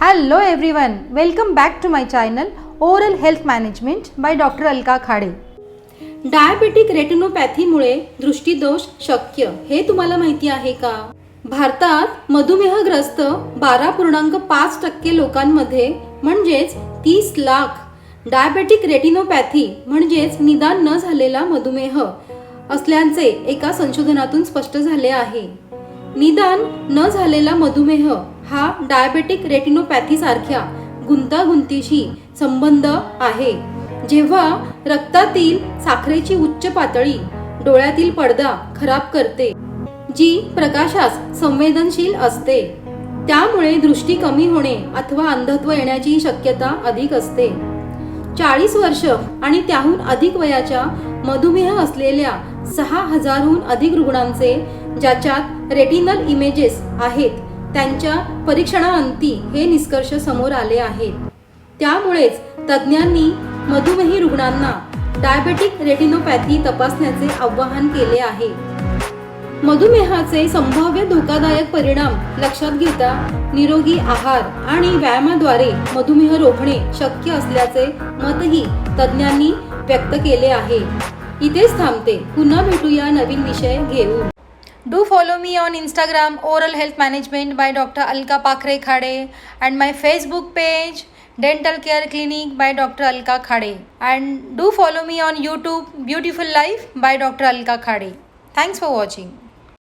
Hello everyone welcome back to my channel oral health management by doctor Alka Khade diabetic रेटिनोपॅथीमुळे दृष्टीदोष शक्य हे तुम्हाला माहिती आहे का? भारतात मधुमेहग्रस्त बारा पूर्णांक पाच टक्के लोकांमध्ये म्हणजेच तीस लाख डायबेटिक रेटिनोपॅथी म्हणजेच निदान न झालेला मधुमेह असल्याचे एका संशोधनातून स्पष्ट झाले आहे. निदान न झालेला मधुमेह हा डायबेटिक रेटिनोपॅथी सारख्या गुंतागुंतीशी संबंध आहे. जेव्हा रक्तातील साखरेची उच्च पातळी डोळ्यातील पडदा खराब करते जी प्रकाशास संवेदनशील असते त्यामुळे दृष्टी कमी होणे अथवा अंधत्व येण्याची शक्यता अधिक असते. चाळीस वर्ष आणि त्याहून अधिक वयाच्या मधुमेह असलेल्या सहा हजारहून अधिक रुग्णांचे ज्याच्यात रेटिनल इमेजेस आहेत त्यांच्या परीक्षणाअंती हे निष्कर्ष समोर आले आहेत. त्यामुळेच तज्ज्ञांनी मधुमेही रुग्णांना डायबेटिक रेटिनोपॅथी तपासण्याचे आवाहन केले आहे. मधुमेहाचे संभाव्य धोकादायक परिणाम लक्षात घेता निरोगी आहार आणि व्यायामाद्वारे मधुमेह रोखणे शक्य असल्याचे मतही तज्ज्ञांनी व्यक्त केले आहे. इथेच थांबते. पुन्हा भेटूया नवीन विषय घेऊन. Do follow me on Instagram Oral Health Management by Dr. Alka Pakre Khade and my Facebook page Dental Care Clinic by Dr. Alka Khade. And do follow me on YouTube Beautiful Life by Dr. Alka Khade. Thanks for watching.